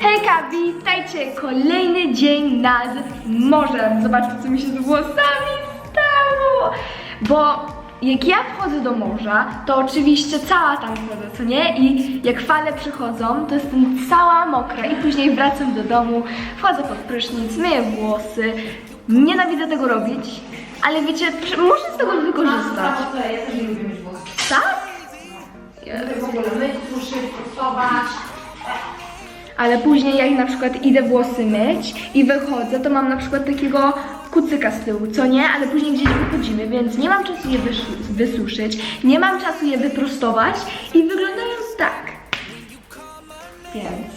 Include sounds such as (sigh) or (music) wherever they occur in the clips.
Hejka, witajcie! Kolejny dzień nad morzem. Zobaczcie, co mi się z włosami stało. Bo jak ja wchodzę do morza, to oczywiście cała tam wchodzę, co nie? I jak fale przychodzą, to jestem cała mokra i później wracam do domu, wchodzę pod prysznic, myję włosy. Nienawidzę tego robić, ale wiecie, muszę z tego wykorzystać. To ja też nie lubię mieć włosów. Tak? W ogóle myć, suszyć, prostować. Ale później jak na przykład idę włosy myć i wychodzę, to mam na przykład takiego kucyka z tyłu, co nie? Ale później gdzieś wychodzimy, więc nie mam czasu je wysu- wysuszyć, nie mam czasu je wyprostować i wyglądają tak. Więc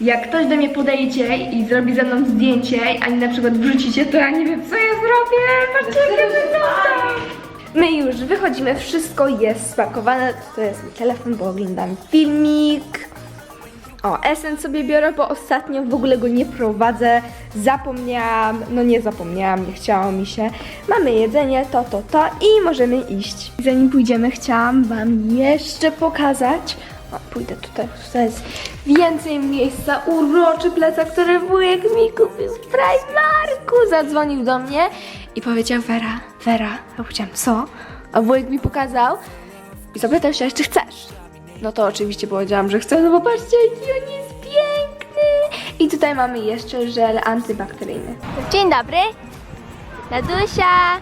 jak ktoś do mnie podejdzie i zrobi ze mną zdjęcie, ani na przykład wrzucicie, to ja nie wiem co ja zrobię. Patrzcie jak ja wyglądam. My już wychodzimy, wszystko jest spakowane. To jest mój telefon, bo oglądam filmik. O, Esen sobie biorę, bo ostatnio w ogóle go nie prowadzę. Zapomniałam, no nie zapomniałam, nie chciało mi się. Mamy jedzenie, to, to, to i możemy iść. Zanim pójdziemy, chciałam Wam jeszcze pokazać. O, pójdę tutaj, tutaj jest więcej miejsca. Uroczy plecak, który wujek mi kupił w Primarku. Zadzwonił do mnie i powiedział Wera, Wera. Ja powiedziałam, co? A wujek mi pokazał i zapytał się, czy chcesz. No to oczywiście powiedziałam, że chcę, no bo patrzcie, jaki on jest piękny. I tutaj mamy jeszcze żel antybakteryjny. Dzień dobry. Nadusia.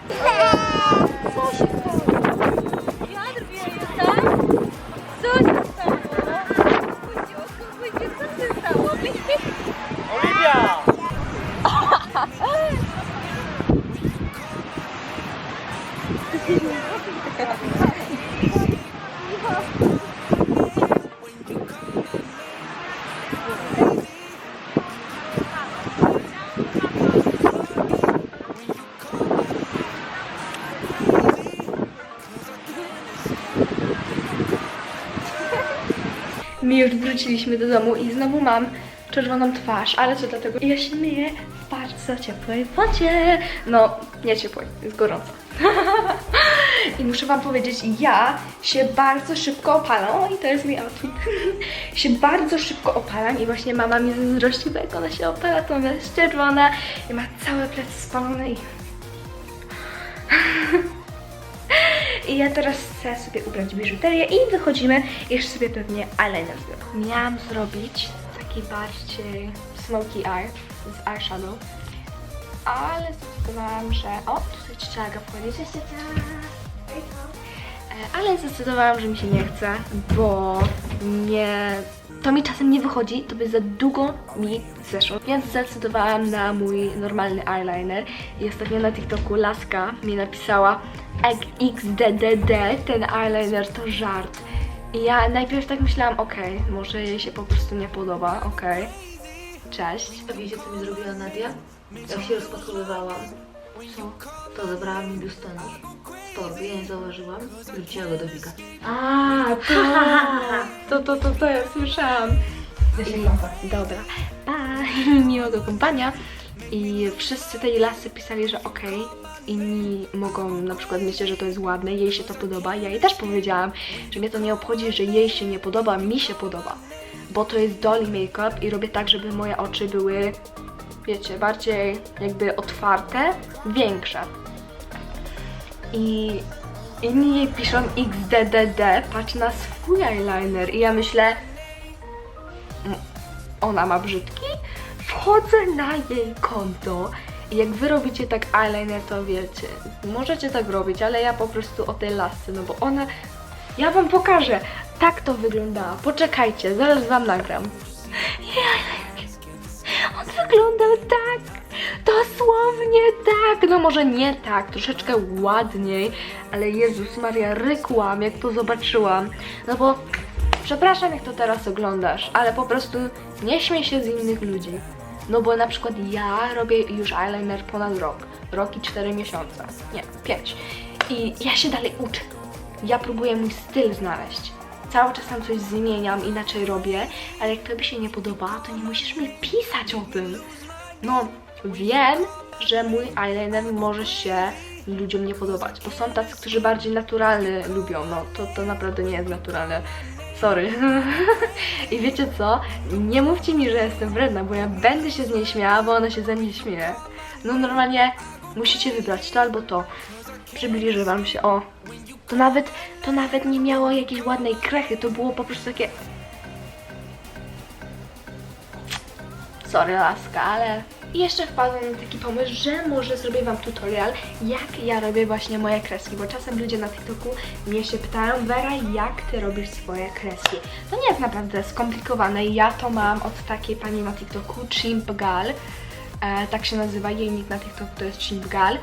My już wróciliśmy do domu i znowu mam czerwoną twarz, ale co dlatego? Ja się myję w bardzo ciepłej wodzie. No, nie ciepłej, jest gorąco. (laughs) I muszę wam powiedzieć, ja się bardzo szybko opalam. O, i to jest mój outfit. (laughs) się bardzo szybko opalam i właśnie mama mi zazdrości, bo jak ona się opala, to ona jest czerwona i ma całe plecy spalone i... (laughs) I ja teraz chcę sobie ubrać biżuterię i wychodzimy. Jeszcze sobie pewnie eyeliner zrobię. Miałam zrobić taki bardziej smoky eye z eyeshadow, ale zdecydowałam, że... O, tutaj ciocia Aga wchodzi. E, Ale zdecydowałam, że mi się nie chce, bo nie... To mi czasem nie wychodzi, to by za długo mi zeszło. Więc zdecydowałam na mój normalny eyeliner. I ostatnio na TikToku Laska mi napisała XDDD, ten eyeliner to żart. I ja najpierw tak myślałam, okej, może jej się po prostu nie podoba, okej. Cześć. A wiecie, co mi zrobiła Nadia? Jak się rozpakowywałam, to zabrała mi biustonosz torby, ja nie zauważyłam, wrzuciła go do Wika. A, to, to, to, to, to ja słyszałam. Dobra. Pa. (laughs) Miłego kompania. I wszyscy tej lasy pisali, że okej. Inni mogą na przykład myśleć, że to jest ładne, jej się to podoba. Ja jej też powiedziałam, że mnie to nie obchodzi, że jej się nie podoba, mi się podoba. Bo to jest dolly make-up i robię tak, żeby moje oczy były, wiecie, bardziej jakby otwarte, większe. I inni jej piszą XDDD, patrz na swój eyeliner. I ja myślę, "M, ona ma brzydki? Wchodzę na jej konto i jak wy robicie tak eyeliner, to wiecie, możecie tak robić, ale ja po prostu o tej lasce, no bo ona, ja wam pokażę, tak to wyglądało. Poczekajcie, zaraz wam nagram. (laughs) Jej eyeliner. On wyglądał tak, dosłownie tak, no może nie tak, troszeczkę ładniej, ale Jezus Maria, rykłam jak to zobaczyłam, no bo przepraszam jak to teraz oglądasz, ale po prostu nie śmiej się z innych ludzi. No bo na przykład ja robię już eyeliner ponad rok, rok i 4 miesiące, nie, 5 i ja się dalej uczę, ja próbuję mój styl znaleźć. Cały czas tam coś zmieniam, inaczej robię, ale jak tobie się nie podoba, to nie musisz mi pisać o tym. No, wiem, że mój eyeliner może się ludziom nie podobać, bo są tacy, którzy bardziej naturalny lubią, no to, to naprawdę nie jest naturalne. Sorry. (laughs) I wiecie co? Nie mówcie mi, że jestem wredna, bo ja będę się z niej śmiała, bo ona się ze mnie śmieje. No normalnie musicie wybrać to albo to. Przybliżę wam się, o. To nawet, to nawet nie miało jakiejś ładnej krechy, to było po prostu takie... Sorry laska, ale... I jeszcze wpadłam na taki pomysł, że może zrobię wam tutorial, jak ja robię właśnie moje kreski, bo czasem ludzie na TikToku mnie się pytają, Wera, jak ty robisz swoje kreski? To nie jest naprawdę skomplikowane, ja to mam od takiej pani na TikToku, Chimp Gal, e, tak się nazywa, jej nick na TikToku to jest Chimp Gal.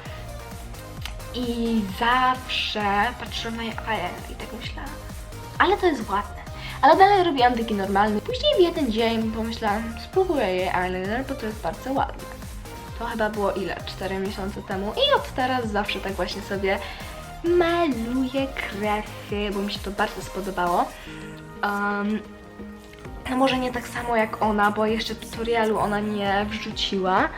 I zawsze patrzyłam na jej i tak myślałam, ale to jest ładne. Ale dalej robiłam taki normalny. Później w jeden dzień pomyślałam, spróbuję jej eyeliner, bo to jest bardzo ładne. To chyba było ile? 4 miesiące temu. I od teraz zawsze tak właśnie sobie maluję kresy, bo mi się to bardzo spodobało. Um, może nie tak samo jak ona, bo jeszcze tutorialu ona nie wrzuciła,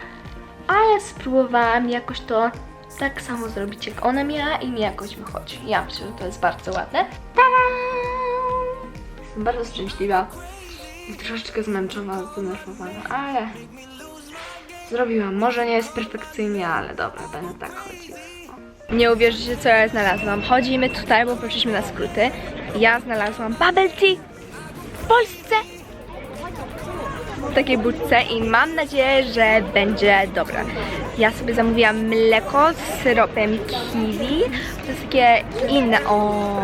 ale spróbowałam jakoś to tak samo zrobić jak ona miała i mi jakoś wychodzi. Ja myślę, że to jest bardzo ładne. Tadam! Jestem bardzo szczęśliwa i troszeczkę zmęczona, zdenerwowana, ale zrobiłam. Może nie jest perfekcyjnie, ale dobra, będę tak chodzić. Nie uwierzycie, co ja znalazłam. Chodzimy tutaj, bo poszliśmy na skróty. Ja znalazłam bubble tea w Polsce w takiej budce i mam nadzieję, że będzie dobra. Ja sobie zamówiłam mleko z syropem kiwi. To jest takie inne. O.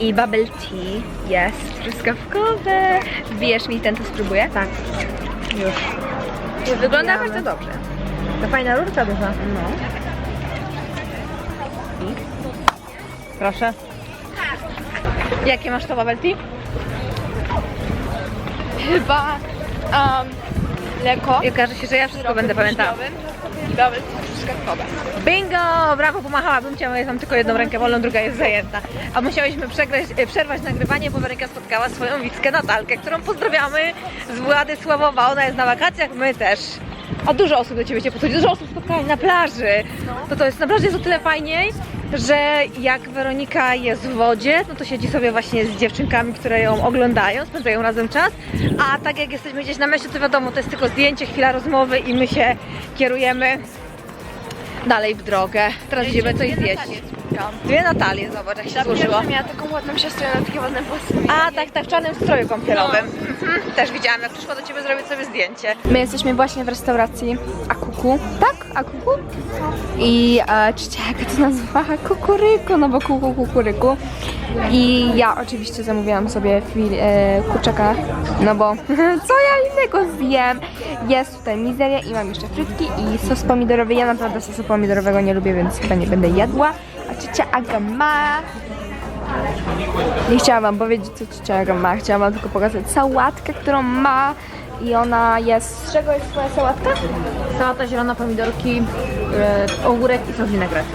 I bubble tea jest truskawkowe. Wbijesz mi ten, to spróbuję? Tak. Już. Wygląda bardzo dobrze. To fajna rurka duża. No. Proszę. Jakie masz to bubble tea? Chyba um, mleko. I okaże się, że ja wszystko będę pamiętała. I tea truskawkowe. Bingo! Brawo, pomachałabym cię, ale ja mam tylko jedną rękę wolną, druga jest zajęta. A musiałyśmy przegrać, e, przerwać nagrywanie, bo Weryka spotkała swoją widzkę Natalkę, którą pozdrawiamy z Władysławowa. Ona jest na wakacjach, my też. A dużo osób do Ciebie cię podchodzi, dużo osób spotkałam na plaży. To to jest, na plaży jest o tyle fajniej, że jak Weronika jest w wodzie, no to siedzi sobie właśnie z dziewczynkami, które ją oglądają, spędzają razem czas. A tak jak jesteśmy gdzieś na mieście, to wiadomo, to jest tylko zdjęcie, chwila rozmowy i my się kierujemy dalej w drogę. Teraz idziemy coś zjeść. Dwie Natalie, zobacz jak się złożyło. Miała taką ładną siostrę na takie ładne włosy. A tak, tak, w czarnym stroju kąpielowym. Mhm. Też widziałam, jak przyszła do Ciebie zrobić sobie zdjęcie. My jesteśmy właśnie w restauracji Akuku. Tak? Akuku? I e, trzecia, jaka to nazwa? Kukuryku, no bo kuku kukuryku. I ja oczywiście zamówiłam sobie fil, e, kurczaka, no bo (laughs) co ja innego zjem? Jest tutaj mizeria i mam jeszcze frytki i sos pomidorowy. Ja naprawdę sosu pomidorowego nie lubię, więc chyba nie będę jadła. A ciocia Aga ma... Nie chciałam wam powiedzieć, co Aga ma. Chciałam wam tylko pokazać sałatkę, którą ma. I ona jest... Z czego jest twoja sałatka? Sałata zielona, pomidorki, e, ogórek i sos vinaigrette.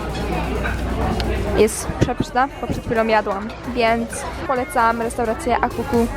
Jest przepyszna, bo przed chwilą jadłam. Więc polecam restaurację Akuku.